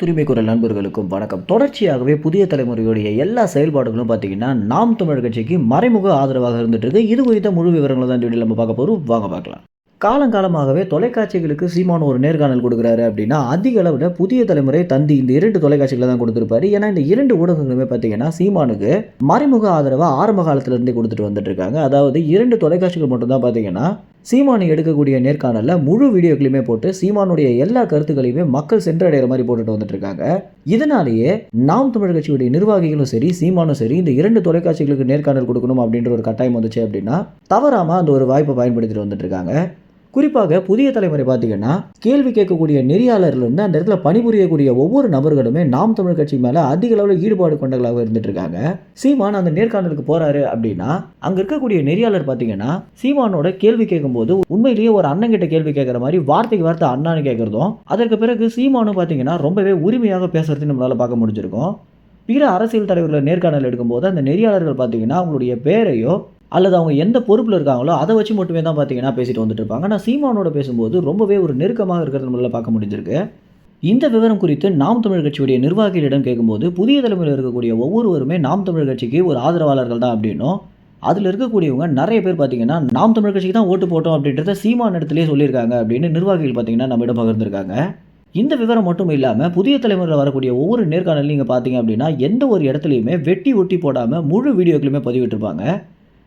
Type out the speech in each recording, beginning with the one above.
துரிமை குரல் நண்பர்களுக்கும் வணக்கம். தொடர்ச்சியாகவே புதிய தலைமுறையுடைய எல்லா செயல்பாடுகளும் பார்த்தீங்கன்னா நாம் தமிழர் கட்சிக்கு மறைமுக ஆதரவாக இருந்துட்டு இருக்கு இது குறித்த முழு விவரங்களை தான் நம்ம பார்க்க போகிறோம் வாங்க பார்க்கலாம். காலங்காலமாகவே தொலைக்காட்சிகளுக்கு சீமான் ஒரு நேர்காணல் கொடுக்குறாரு அப்படின்னா அதிக அளவில் புதிய தலைமுறை தந்தி இந்த இரண்டு தொலைக்காட்சிகளை தான் கொடுத்துருப்பாரு. ஏன்னா இந்த இரண்டு ஊடகங்களுமே பார்த்தீங்கன்னா சீமானுக்கு மறைமுக ஆதரவாக ஆரம்ப காலத்திலிருந்தே கொடுத்துட்டு வந்துட்டு இருக்காங்க அதாவது இரண்டு தொலைக்காட்சிகள் மட்டும்தான் பார்த்தீங்கன்னா சீமானு எடுக்கக்கூடிய நேர்காணலில் முழு வீடியோக்களையுமே போட்டு சீமானுடைய எல்லா கருத்துக்களையுமே மக்கள் சென்றடைகிற மாதிரி போட்டுட்டு வந்துட்டு இருக்காங்க இதனாலேயே நாம் தமிழர் கட்சியுடைய நிர்வாகிகளும் சரி சீமானும் சரி இந்த இரண்டு தொலைக்காட்சிகளுக்கு நேர்காணல் கொடுக்கணும் அப்படின்ற ஒரு கட்டாயம் வந்துச்சு அப்படின்னா தவறாமல் அந்த ஒரு வாய்ப்பை பயன்படுத்திட்டு வந்துட்டு இருக்காங்க குறிப்பாக புதிய தலைமுறை பார்த்தீங்கன்னா கேள்வி கேட்கக்கூடிய நெறியாளர்லேருந்து அந்த இடத்துல பணிபுரியக்கூடிய ஒவ்வொரு நபர்களுமே நாம் தமிழ் கட்சி மேலே அதிக அளவில் ஈடுபாடு கொண்டவர்களாக இருந்துட்டு இருக்காங்க சீமான் அந்த நேர்காணலுக்கு போறாரு அப்படின்னா அங்கே இருக்கக்கூடிய நெறியாளர் பார்த்தீங்கன்னா சீமானோட கேள்வி கேட்கும்போது உண்மையிலேயே ஒரு அண்ணன் கிட்ட கேள்வி கேட்குற மாதிரி வார்த்தைக்கு வார்த்தை அண்ணான்னு கேட்குறதும் அதற்கு பிறகு சீமானும் பார்த்தீங்கன்னா ரொம்பவே உரிமையாக பேசுறது நம்மளால பார்க்க முடிஞ்சிருக்கும். பிற அரசியல் தலைவர்களை நேர்காணல் எடுக்கும்போது அந்த நெறியாளர்கள் பார்த்தீங்கன்னா அவங்களுடைய பேரையோ அல்லது அவங்க எந்த பொறுப்பில் இருக்காங்களோ அதை வச்சு மட்டுமே தான் பார்த்தீங்கன்னா பேசிட்டு வந்துட்டு இருப்பாங்க ஆனால் சீமானோட பேசும்போது ரொம்பவே ஒரு நெருக்கமாக இருக்கிறது நம்மளால் பார்க்க முடிஞ்சிருக்கு. இந்த விவரம் குறித்து நாம் தமிழ் கட்சியுடைய நிர்வாகிகளிடம் கேட்கும்போது புதிய தலைமுறையில் இருக்கக்கூடிய ஒவ்வொருவருமே நாம் தமிழ் கட்சிக்கு ஒரு ஆதரவாளர்கள் தான் அப்படின்னும். அதில் இருக்கக்கூடியவங்க நிறைய பேர் பார்த்தீங்கன்னா நாம் தமிழ் கட்சிக்கு தான் ஓட்டு போட்டோம் அப்படின்றத சீமான இடத்துலேயே சொல்லியிருக்காங்க அப்படின்னு நிர்வாகிகள் பார்த்தீங்கன்னா நம்மிடம் பகிர்ந்திருக்காங்க. இந்த விவரம் மட்டும் இல்லாமல் புதிய தலைமுறையில் வரக்கூடிய ஒவ்வொரு நேர்காணலையும் நீங்கள் பார்த்தீங்க அப்படின்னா எந்த ஒரு இடத்துலையுமே வெட்டி ஒட்டி போடாமல் முழு வீடியோக்களுமே பதிவிட்டிருப்பாங்க.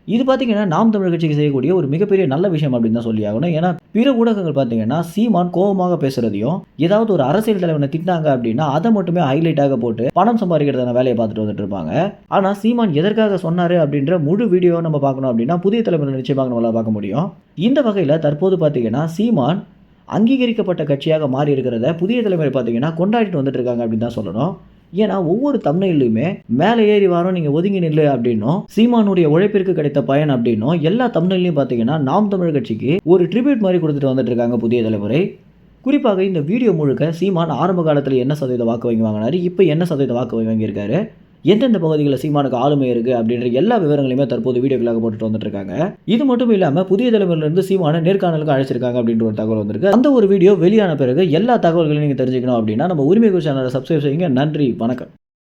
இது பார்த்தீங்கன்னா நாம் தமிழர் கட்சிக்கு செய்யக்கூடிய ஒரு மிகப்பெரிய நல்ல விஷயம் அப்படின்னு தான் சொல்லி ஆகணும். ஏன்னா பிற ஊடகங்கள் பார்த்தீங்கன்னா சீமான் கோபமாக பேசுறதையும் ஏதாவது ஒரு அரசியல் தலைவனை திட்டாங்க அப்படின்னா அதை மட்டுமே ஹைலைட்டாக போட்டு பணம் சம்பாதிக்கிறதான வேலையை பார்த்துட்டு வந்துட்டு இருப்பாங்க. ஆனால் சீமான் எதற்காக சொன்னார் அப்படின்ற முழு வீடியோ நம்ம பார்க்கணும் அப்படின்னா புதிய தலைமுறை நிச்சயமாக நம்மளால் பார்க்க முடியும். இந்த வகையில் தற்போது பார்த்தீங்கன்னா சீமான் அங்கீகரிக்கப்பட்ட கட்சியாக மாறி இருக்கிறத புதிய தலைமுறை பார்த்தீங்கன்னா கொண்டாடிட்டு வந்துட்டு இருக்காங்க அப்படின்னு தான் சொல்லணும். ஏன்னா ஒவ்வொரு தம்னையிலுமே மேலே ஏறி வாரம் நீங்கள் ஒதுங்கி நில்லு அப்படின்னும் சீமானுடைய உழைப்பிற்கு கிடைத்த பயன் அப்படின்னும் எல்லா தம்னையிலையும் பார்த்தீங்கன்னா நாம் தமிழ் கட்சிக்கு ஒரு ட்ரிபியூட் மாதிரி கொடுத்துட்டு வந்துட்டு இருக்காங்க புதிய தலைமுறை. குறிப்பாக இந்த வீடியோ முழுக்க சீமான் ஆரம்ப காலத்தில் என்ன சதவீத வாக்கு வங்கி வாங்கினாரு இப்போ என்ன சதவீத வாக்கு வங்கி வாங்கியிருக்காரு? எந்தெந்த பகுதிகளில் சீமானுக்கு ஆளுமை இருக்குது அப்படின்ற எல்லா விவரங்களையுமே தற்போது வீடியோக்களாக போட்டுட்டு வந்துட்டு இது மட்டும் இல்லாமல் புதிய தலைமுறையிலிருந்து சீமான நேர்காணலுக்கு அழைச்சிருக்காங்க அப்படின்ற ஒரு தகவல் வந்திருக்கு. அந்த ஒரு வீடியோ வெளியான பிறகு எல்லா தகவல்களையும் நீங்கள் தெரிஞ்சுக்கணும் அப்படின்னா நம்ம உரிமை சேனலை சப்ஸ்கிரைப் செய்யுங்க. நன்றி வணக்கம்.